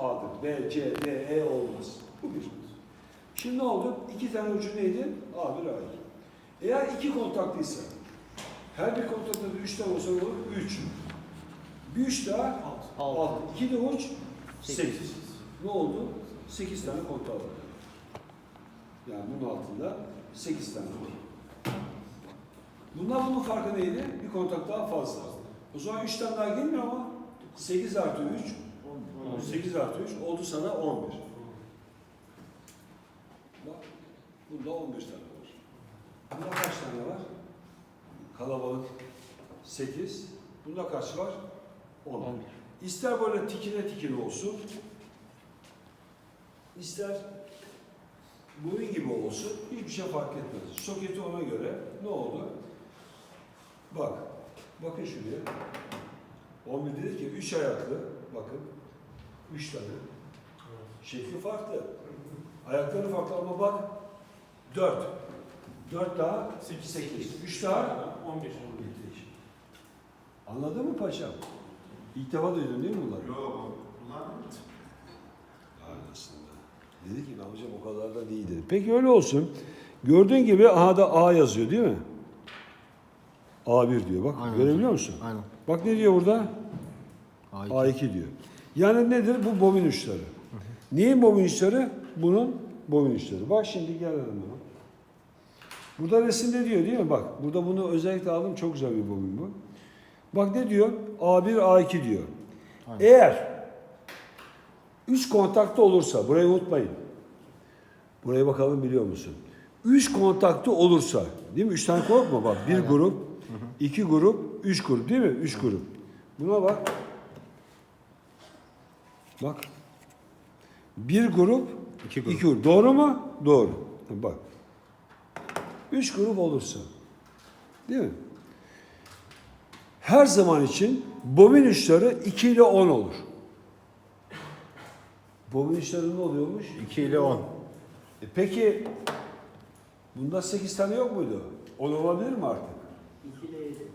A'dır. B, C, D, E olmaz. Bu bir. Şimdi ne oldu? İki tane ucu neydi? A1, A2. Eğer iki kontaklıysa, her bir kontakta da üç tane olsa olur? Üç. Bir üç daha Altı. altı. İki de uç Sekiz. sekiz. Ne oldu? Sekiz tane kontak var. Yani bunun altında sekiz tane var. Bunlar bunun farkı neydi? Bir kontak daha fazla. O zaman üç tane daha gelmiyor ama 8 artı 3 8 artı 3 oldu sana 11. Bak bunda 15 tane var. Bunda kaç tane var? Kalabalık 8. Bunda kaç var? 10. 11. İster böyle tikine tikine olsun. ister bunun gibi olsun. Hiçbir şey fark etmez. Soketi ona göre ne oldu? Bak. Bakın şuraya. 11 dedi ki 3 ayaklı. Bakın. 3 tane. Şekli farklı. Ayakları farklı ama bak 4. 4 daha 8. 8. 3 daha 11. Bitti iş. Anladın mı paşam? İlk defa duydun değil mi bunları? Yok. Bunlar? Aslında. Dedi ki amcam o kadar da değil dedi. Peki öyle olsun. Gördüğün gibi aha da A yazıyor değil mi? A1 diyor bak. Aynen. Görebiliyor musun? Aynen. Bak ne diyor burada? A2. A2 diyor. Yani nedir? Bu bobin uçları. Neyin bobin uçları? Bunun bobin uçları. Bak şimdi gelelim buna. Burada resimde diyor değil mi? Bak burada bunu özellikle aldım. Çok güzel bir bobin bu. Bak ne diyor? A1, A2 diyor. Aynen. Eğer üç kontakta olursa, burayı unutmayın. Buraya bakalım biliyor musun? Üç kontakta olursa, değil mi? Üç tane grup mu? Bak bir Aynen. grup, iki grup, üç grup değil mi? Üç grup. Buna bak. Bak. Bir grup, İki grup. iki grup. Doğru mu? Doğru. Bak. Üç grup olursa. Değil mi? Her zaman için bobin uçları 2 ile 10 olur. Bobin uçları ne oluyormuş? 2 ile 10. E peki bunda 8 tane yok muydu? 10 olabilir mi artık? 2 ile 7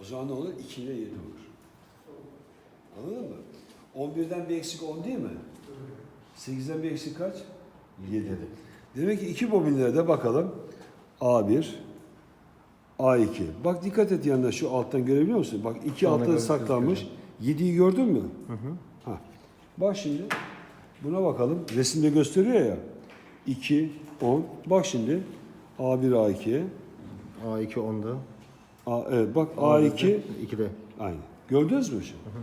O zaman ne olur? 2 ile 7 olur. Anladın mı? 11'den bir eksik 10 değil mi? 8'den bir eksik kaç? 7. Demek ki iki bobinlere de bakalım. A1, A2. Bak dikkat et yanında şu alttan görebiliyor musun? Bak iki altta saklanmış. 7'yi gördün mü? Hı hı. Ha. Bak şimdi buna bakalım. Resimde gösteriyor ya. 2, 10. Bak şimdi A1, A2. A2 10'da. A, evet bak A2 2'de. aynı. Gördünüz mü şimdi? Al.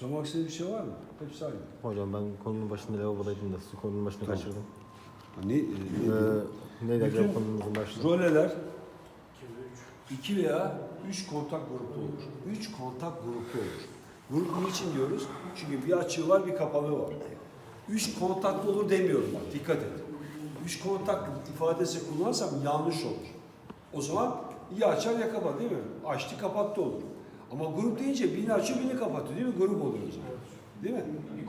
Sormak istediğin bir şey var mı? Hepsi aynı. Hocam ben konunun başında lavabodaydım da siz konunun başını Tamam. kaçırdım. Ha, Ne, e, ne diyor? Ee, neydi Bütün acaba konumuzun başlığı? Roleler 2 veya 3 kontak grupta olur. 3 kontak grupta olur. Grup niçin diyoruz? Çünkü bir açığı var, bir kapalığı var. 3 kontaklı olur demiyorum bak, dikkat et. 3 kontak ifadesi kullansam yanlış olur. O zaman ya açar ya kapat değil mi? Açtı kapattı olur. Ama grup deyince birini açıyor birini kapatıyor değil mi? Grup oluyor o zaman. Değil mi?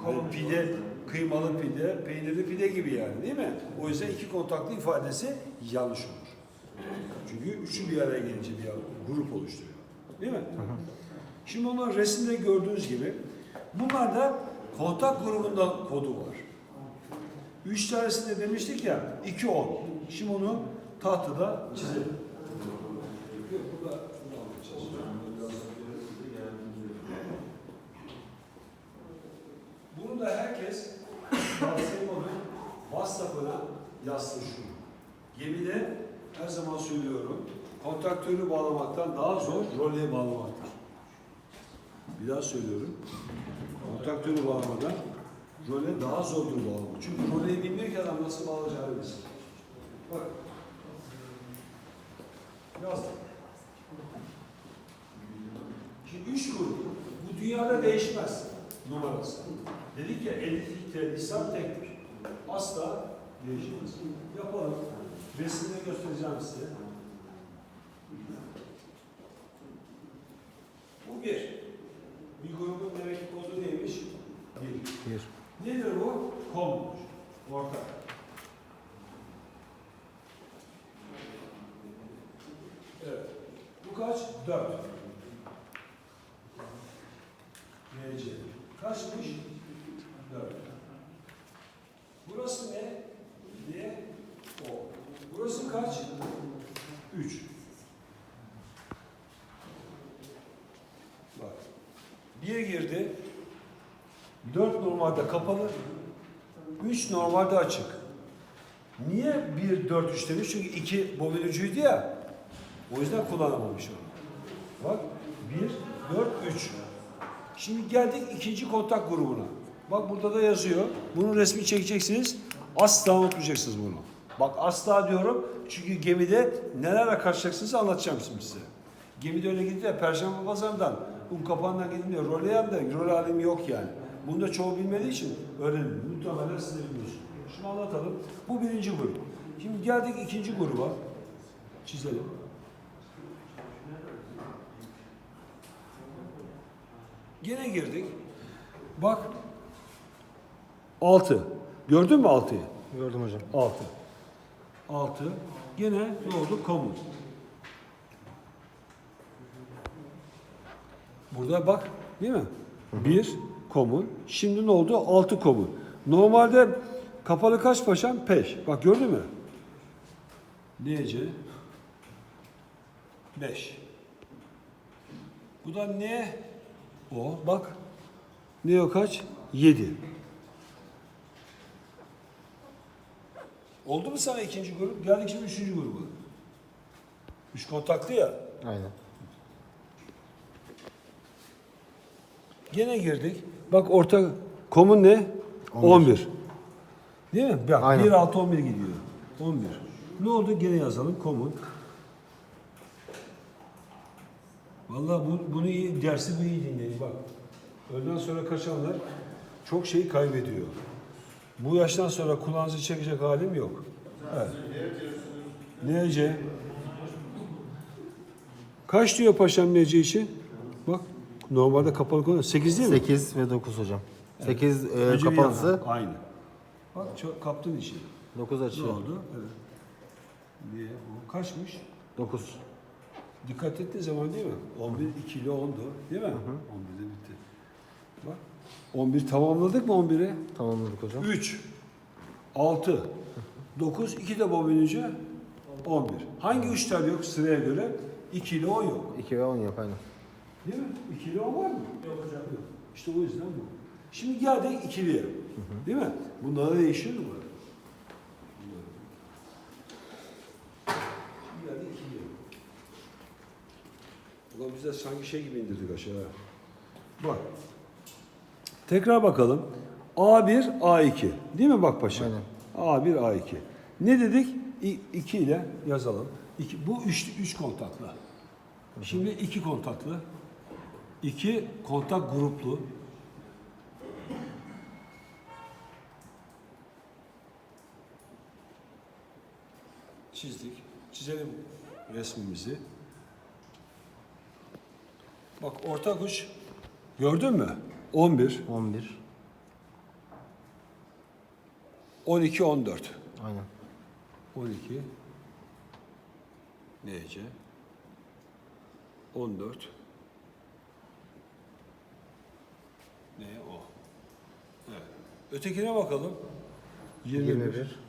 Hani pide, kıymalı pide, peynirli pide gibi yani değil mi? O yüzden iki kontaklı ifadesi yanlış olur. Çünkü üçü bir araya gelince bir grup oluşturuyor. Değil mi? Şimdi onlar resimde gördüğünüz gibi bunlar da kontak grubundan kodu var. Üç tanesinde demiştik ya 2 10. Şimdi onu tahtada çizelim. Yok, burada- burada anlatacağız. Bunu da herkes WhatsApp'ını, WhatsApp'ına yazsın şunu. Gemide her zaman söylüyorum, kontaktörü bağlamaktan daha zor roleye bağlamaktır. Bir daha söylüyorum. Kontaktörü bağlamadan role daha zordur bağlamak. Çünkü roleyi bilmiyor ki adam nasıl bağlayacağını bilsin. Bak. Yazdım. Şimdi üç grup. Bu dünyada değişmez numarası. Dedik ya elektrikte lisan tektir. Asla değişmez. Yapalım. Resimde göstereceğim size. Bu bir. Bir grubun demek ki kodu neymiş? Bir. 1. Nedir bu? Komdur. Ortak. Evet. Bu kaç? Dört. Kaçmış? 4. Burası ne? Ne? O. Burası kaç? 3. Bak. 1 girdi. 4 normalde kapalı. 3 normalde açık. Niye 1, 4, 3 demiş? Çünkü 2 bobin ya. O yüzden kullanamamış onu. Bak 1, 4, 3. Şimdi geldik ikinci kontak grubuna. Bak burada da yazıyor. Bunun resmi çekeceksiniz. Asla unutmayacaksınız bunu. Bak asla diyorum. Çünkü gemide nelerle karşılaşacaksınız anlatacağım şimdi size. Gemide öyle gidiyor ya Perşembe pazarından, un kapağından gidiliyor. Rol da rol alemi yok yani. Bunu da çoğu bilmediği için öğrenin. Muhtemelen siz de biliyorsunuz. Şunu anlatalım. Bu birinci grup. Şimdi geldik ikinci gruba. Çizelim. Gene girdik. Bak. 6. Gördün mü 6'yı? Gördüm hocam. 6. 6. Gene ne oldu? Kamu. Burada bak değil mi? 1 komun. Şimdi ne oldu? 6 komun. Normalde kapalı kaç paşam? Peş. Bak gördün mü? DC 5. Bu da ne? O. Bak. Ne o kaç? 7. Oldu mu sana ikinci grup? Geldik şimdi üçüncü gruba. Üç kontaklı ya. Aynen. Gene girdik. Bak orta komun ne? 11. Değil mi? Bak Aynen. 1 6 11 gidiyor. 11. Ne oldu? Gene yazalım komun. Vallahi bu, bunu iyi, dersi bu iyi dinleyin bak. Öğleden sonra kaçanlar çok şey kaybediyor. Bu yaştan sonra kulağınızı çekecek halim yok. Evet. Nece? Kaç diyor paşam nece için? Normalde kapalı konu 8 değil mi? 8 ve 9 hocam. 8 Önce bir kapalısı, yana, Aynı. Bak çok kaptın işi. 9 Ne açıyor. oldu? Evet. Niye? Bu kaçmış? 9. Dikkat ettiğin zaman değil mi? 11 2 ile 10'du. Değil mi? 11'de bitti. Bak. 11 tamamladık mı 11'i? Tamamladık hocam. 3 6 9 2 de bobinci 11. Hangi üç tel yok sıraya göre? 2 ile 10 yok. 2 ve 10 yok aynen. Değil mi? İkili o var mı? Yok hocam. Yok. İşte o yüzden bu. Şimdi geldik ikiliye. Değil mi? Bunlar da değişiyor mu? Şimdi geldik ikiliye. Ulan biz de sanki şey gibi indirdik aşağı. Bak. Tekrar bakalım. A1, A2. Değil mi bak paşa? Aynen. A1, A2. Ne dedik? 2 ile yazalım. İki, bu üç, üç kontaklı. Şimdi iki kontaklı. İki kontak gruplu. Çizdik. Çizelim resmimizi. Bak ortak uç gördün mü? 11, 11. 12, 14. Aynen. 12 NC 14 Ne o? Evet. Ötekine bakalım. 21. 21.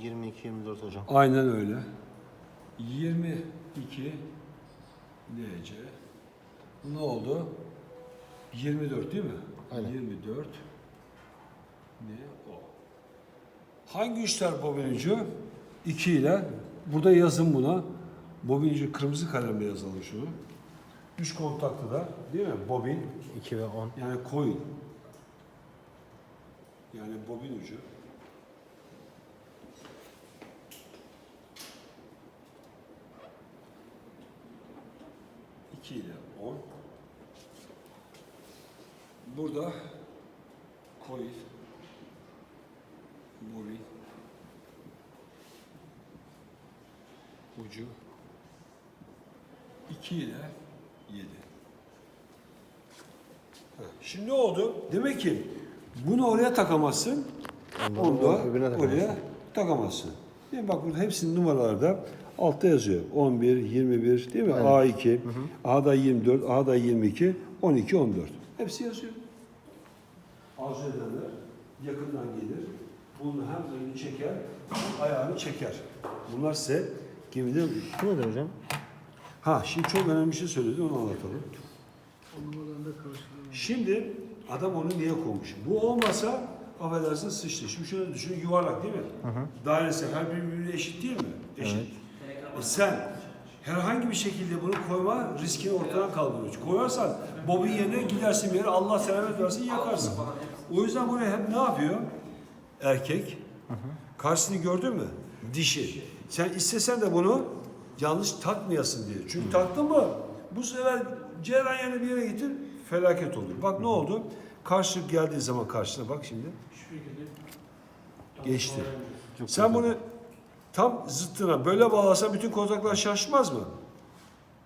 22 24 hocam. Aynen öyle. 22 NC Ne oldu? 24 değil mi? Aynen. 24 ne o? Hangi üçler bobin ucu? 2 ile. Burada yazın buna. Bobin ucu kırmızı kalemle yazalım şunu. 3 kontaklı da değil mi? Bobin 2 ve 10. yani coil. Yani bobin ucu. İki ile on. Burada coil, bobin, ucu, iki ile yedi. Ha, Şimdi ne oldu? Demek ki bunu oraya takamazsın. Onu da takamazsın. oraya takamazsın. Yani bak burada hepsinin numaralarda Altta yazıyor. 11, 21 değil mi? Aynen. A2, A'da 24, A'da 22, 12, 14. Hepsi yazıyor. Arzu edenler yakından gelir. Bunu hem önünü çeker, ayağını çeker. Bunlar size gemide... Bu nedir hocam? Ha şimdi çok önemli bir şey söyledi onu anlatalım. Şimdi adam onu niye koymuş? Bu olmasa affedersin sıçtı. Şimdi şöyle düşün yuvarlak değil mi? Dairesi her biri birbirine eşit değil mi? Eşit. E sen herhangi bir şekilde bunu koyma riskini ortadan kaldırıyorsun. Koyarsan bobin yerine gidersin bir yere Allah selamet versin yakarsın. O yüzden bunu hep ne yapıyor? Erkek. Karşısını gördün mü? Dişi. Sen istesen de bunu yanlış takmayasın diye. Çünkü taktın mı bu sefer cerrah yerine bir yere getir felaket olur. Bak ne oldu? Karşılık geldiği zaman karşına bak şimdi. Geçti. Çok Sen güzel. bunu tam zıttına böyle bağlasan bütün kontaklar şaşmaz mı?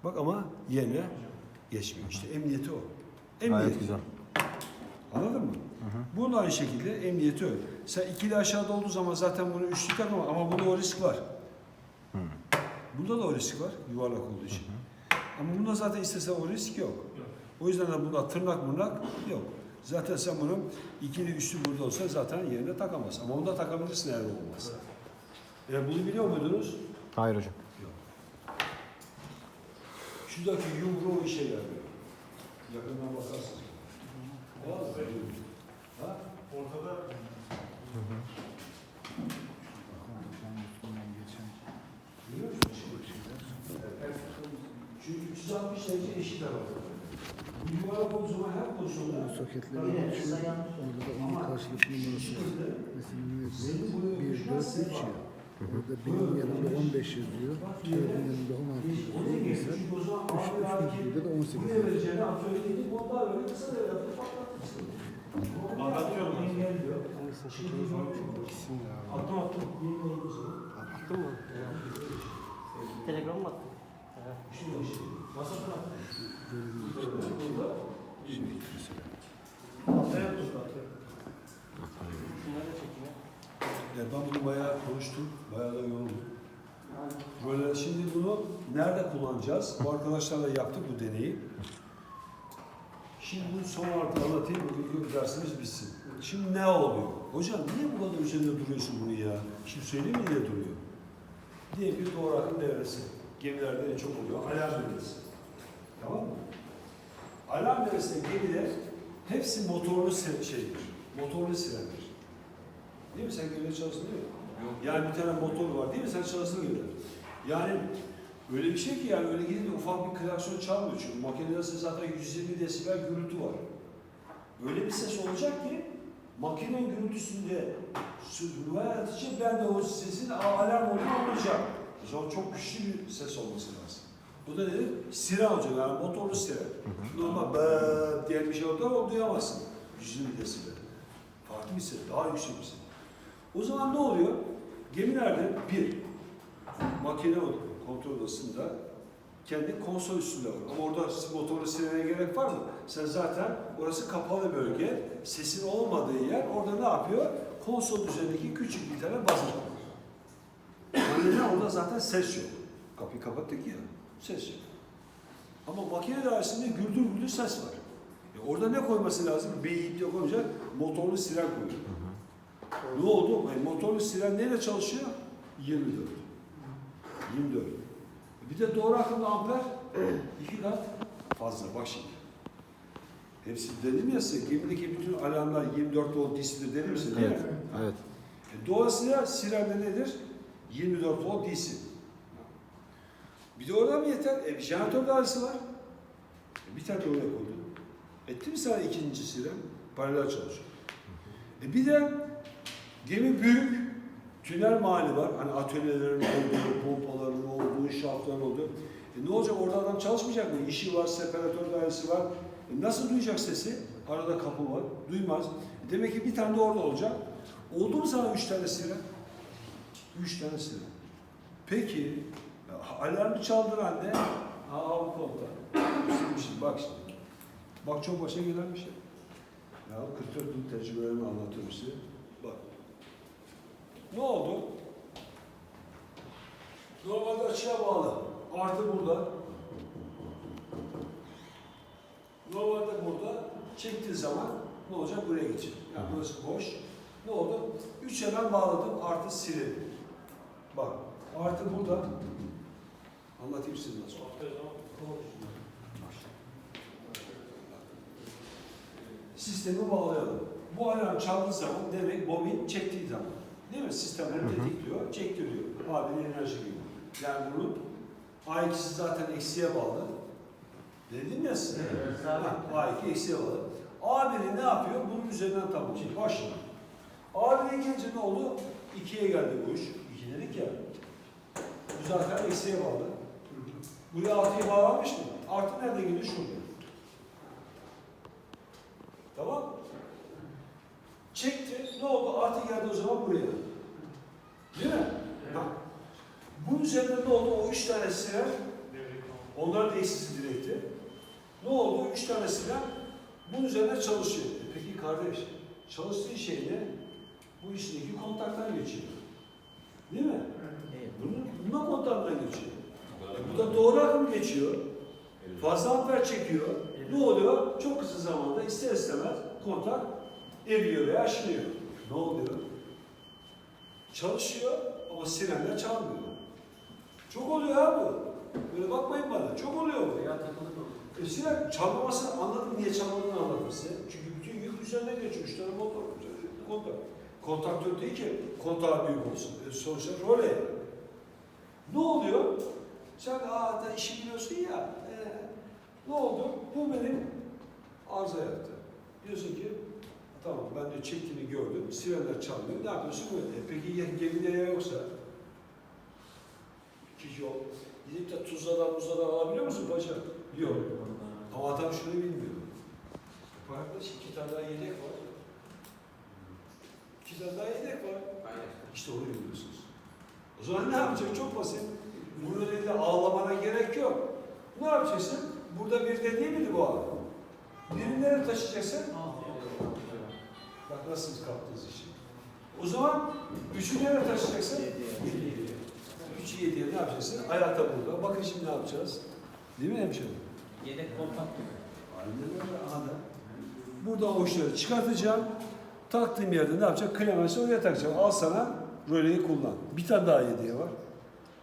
Bak ama yerine geçmiyor. İşte emniyeti o. Emniyet. Gayet güzel. Anladın mı? Bunun aynı şekilde emniyeti öyle. Sen ikili aşağıda olduğu zaman zaten bunu üçlü takma ama bunda o risk var. Bunda da o risk var yuvarlak olduğu için. Ama bunda zaten istesen o risk yok. O yüzden de bunda tırnak mırnak yok. Zaten sen bunu ikili üçlü burada olsa zaten yerine takamazsın. Ama onda takabilirsin eğer olmazsa. E bunu biliyor muydunuz? Hayır hocam. Şuradaki yumruğu işe yarıyor. Yakından bakarsın. Vallahi. Ha? Ortada Biliyor musun? Çünkü 360 derece eşit. Bu yuvarlak zaman her pozisyonda soketleri açıyor. Orada da onun karşılık numarası var. Mesela ne yapıyor? 1, 4, 3 ya. Orada benim yanımda 15 yazıyor. Dördün yanımda 16 yazıyor. Mesela 3, 3 üstünde de 18 buraya yazıyor. vereceğini atölyedeki bunlar böyle kısa devre patlatırsın. Anlatıyorum. Engelliyor. Attım attım. Yeni oldu sana. Telegram mı attın? Burada. Şunları da. Yani ben bunu bayağı konuştum, bayağı da yoruldum. Böyle şimdi bunu nerede kullanacağız? Bu arkadaşlarla yaptık bu deneyi. Şimdi bunu son olarak anlatayım, bugünkü dersimiz bitsin. Şimdi ne oluyor? Hocam niye bu kadar üzerinde duruyorsun bunu ya? Şimdi söyleyeyim mi niye duruyor? Diye bir doğru akım devresi. Gemilerde en çok oluyor. Alarm devresi. Tamam mı? Alarm devresinde gemiler hepsi motorlu şeydir. Motorlu sirendir. Değil mi? Sen gemide çalıştın değil mi? Yani bir tane motor var değil mi? Sen çalıştın gibi. Yani öyle bir şey ki yani öyle gidip de ufak bir klakson çalmıyor çünkü makinede zaten 120 desibel gürültü var. Öyle bir ses olacak ki makinenin gürültüsünde mühendis için ben de o sesin alarm olduğunu anlayacağım. O çok güçlü bir ses olması lazım. Bu da nedir? Siren olacak yani motorlu siren. Normal bııı diye bir şey olduğu ama duyamazsın. 120 desibel. Farklı bir ses, daha yüksek bir ses. O zaman ne oluyor? Gemilerde bir, makine kontrol odasında kendi konsol üstünde var. Ama orada motorlu sirene gerek var mı? Sen zaten orası kapalı bölge, sesin olmadığı yer orada ne yapıyor? Konsol üzerindeki küçük bir tane buzzer var. Yani ne? Orada zaten ses yok. Kapıyı kapattık ya, ses yok. Ama makine dairesinde güldür güldür ses var. E orada ne koyması lazım? Beyit yok olacak, motorlu siren koyuyor. Ne oldu? E, motorlu siren neyle çalışıyor? 24. 24. Bir de doğru akımda amper iki kat fazla. Bak şimdi. Hepsi dedim ya size gemideki bütün alarmlar 24 volt DC'dir dedim size değil Evet. mi? Evet. E, dolayısıyla sirende nedir? 24 volt DC. Bir de orada mı yeter? E, jeneratör dairesi var. E, bir tane oraya koydum. Etti mi sana ikinci siren? Paralel çalışıyor. E, bir de gemi büyük. Tünel mali var. Hani atölyelerin olduğu, pompaların olduğu, şaftların olduğu. E, ne olacak? Orada adam çalışmayacak mı? İşi var, separatör dairesi var. E, nasıl duyacak sesi? Arada kapı var. Duymaz. E, demek ki bir tane de orada olacak. Oldu mu sana üç tane siren? Üç tane siren. Peki, alarmı çaldıran ne? Aa bu konuda. Şimdi bak şimdi. Bak çok başa gelen bir şey. Ya 44 yıl tecrübelerimi anlatıyorum size. Bak. Ne oldu? Normalde açığa bağlı. Artı burada. Normalde burada çektiği zaman ne olacak? Buraya geçecek. Yani burası boş. Ne oldu? Üç hemen bağladım. Artı silelim. Bak. Artı burada. Anlatayım size nasıl. Sistemi bağlayalım. Bu alarm çaldığı zaman demek bobin çektiği zaman. Değil mi? Sistemleri tetikliyor, çektiriyor. Abinin enerji gibi. Yani bunun A2'si zaten eksiye bağlı. Dedim ya size. Ha, A2 eksiye bağlı. A1'i ne yapıyor? Bunun üzerinden tamamlıyor. Başla. A1'e gelince ne oldu? 2'ye geldi bu iş. 2 dedik ya. Bu zaten eksiye bağlı. Buraya artıyı bağlanmış mı? Artı nerede geliyor? Şurada. Tamam? Çekti. Ne oldu? Artı geldi o zaman buraya. Değil mi? Ha. Bunun üzerinde ne oldu? O üç tane siren, onlar da eksiz direkti. Ne oldu? Üç tane siren bunun üzerinde çalışıyor. E peki kardeş, çalıştığı şey ne? Bu içindeki kontaktan geçiyor. Değil mi? Bunun, bundan kontaktan geçiyor. E bu da doğru akım geçiyor. Fazla amper çekiyor. Ne oluyor? Çok kısa zamanda ister istemez kontak eriyor veya aşınıyor. Ne oluyor? Çalışıyor ama sirenler çalmıyor. Çok oluyor ha bu. Böyle bakmayın bana. Çok oluyor bu. E siren çalmamasını anladım. Niye çalmadığını anladım size. Çünkü bütün yük üzerine geçiyor. Üç tane motor. Kontak. Kontaktör değil ki kontağı büyük olsun. E sonuçta role. Ne oluyor? Sen aa da işi biliyorsun ya. e, ne oldu? Bu benim arıza yaptı. Diyorsun ki tamam ben de çektiğini gördüm. Sirenler çalmıyor. Ne yapıyorsun? Böyle. E, peki ya gemide ya yoksa? İki yol. Gidip de tuzladan muzladan alabiliyor musun paşa? Yok. Ama adam şunu bilmiyor. Arkadaş iki tane daha yedek var. İki tane daha yedek var. İşte onu bilmiyorsunuz. O zaman ne yapacak? Çok basit. Bunu dedi ağlamana gerek yok. Ne yapacaksın? Burada bir de değil miydi bu adam? Birini nereye taşıyacaksın? Bak nasıl kaptınız işi. O zaman üçü nereye taşıyacaksın? Yediye. Üçü yediye ne yapacaksın? Hayata burada. Bakın şimdi ne yapacağız? Değil mi hemşerim? Yedek kontak gibi. Aynen öyle. Aha da. Buradan o uçları çıkartacağım. Taktığım yerde ne yapacağım? Klemensi oraya takacağım. Al sana röleyi kullan. Bir tane daha hediye var.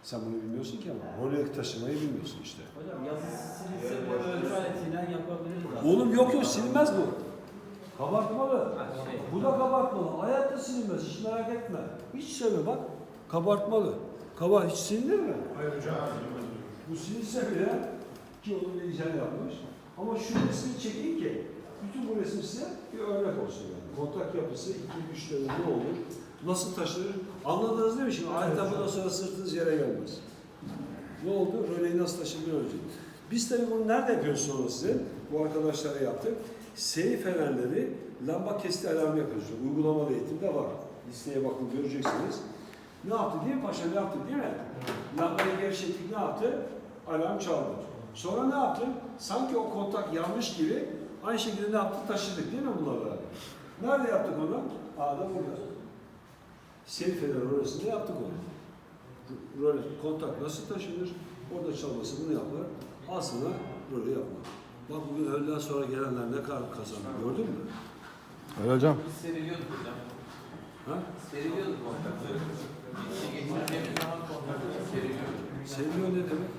Sen bunu bilmiyorsun ki ama röleyi taşımayı bilmiyorsun işte. Hocam yazısı silinse bu ölçü aletiyle yapabiliriz aslında. Oğlum yok yok silinmez bu. Kabartmalı. Şey. Bu da kabartmalı. Hayatta silinmez. Hiç merak etme. Hiç söyle bak. Kabartmalı. Kabar hiç silinir mi? Hayır hocam. Bu silinse bile ki onun bir icat yapmış. Ama şu resmi çekeyim ki bütün bu resim size bir örnek olsun yani. Kontak yapısı iki güçleri ne olur? Nasıl taşınır? Anladınız değil mi şimdi? Ayetten bundan sonra sırtınız yere gelmez. Ne oldu? Röleyi nasıl taşındığını öğreneceğiz. Biz tabii bunu nerede yapıyoruz sonra size? Bu arkadaşlara yaptık. Seyir fenerleri lamba kesti alarmı yapıyoruz. Uygulamalı eğitimde var. Listeye bakın göreceksiniz. Ne yaptı değil mi paşa? Ne yaptı değil mi? Lambayı gevşettik ne yaptı? Alarm çaldı. Sonra ne yaptı? Sanki o kontak yanmış gibi aynı şekilde ne yaptı? Taşıdık değil mi bunları? Nerede yaptık onu? A'da burada. Seyir feneri orasında yaptık onu. Rol, kontak nasıl taşınır? Orada çalması bunu yapar. Sana rolü yapma. Bak bugün öğleden sonra gelenler ne kadar kazandı gördün mü? Öyle hocam. Biz seriliyorduk hocam. Ha? Seriliyorduk kontakları. Bir şey geçireceğimiz zaman kontakları seriliyordu. Seviyor ne demek?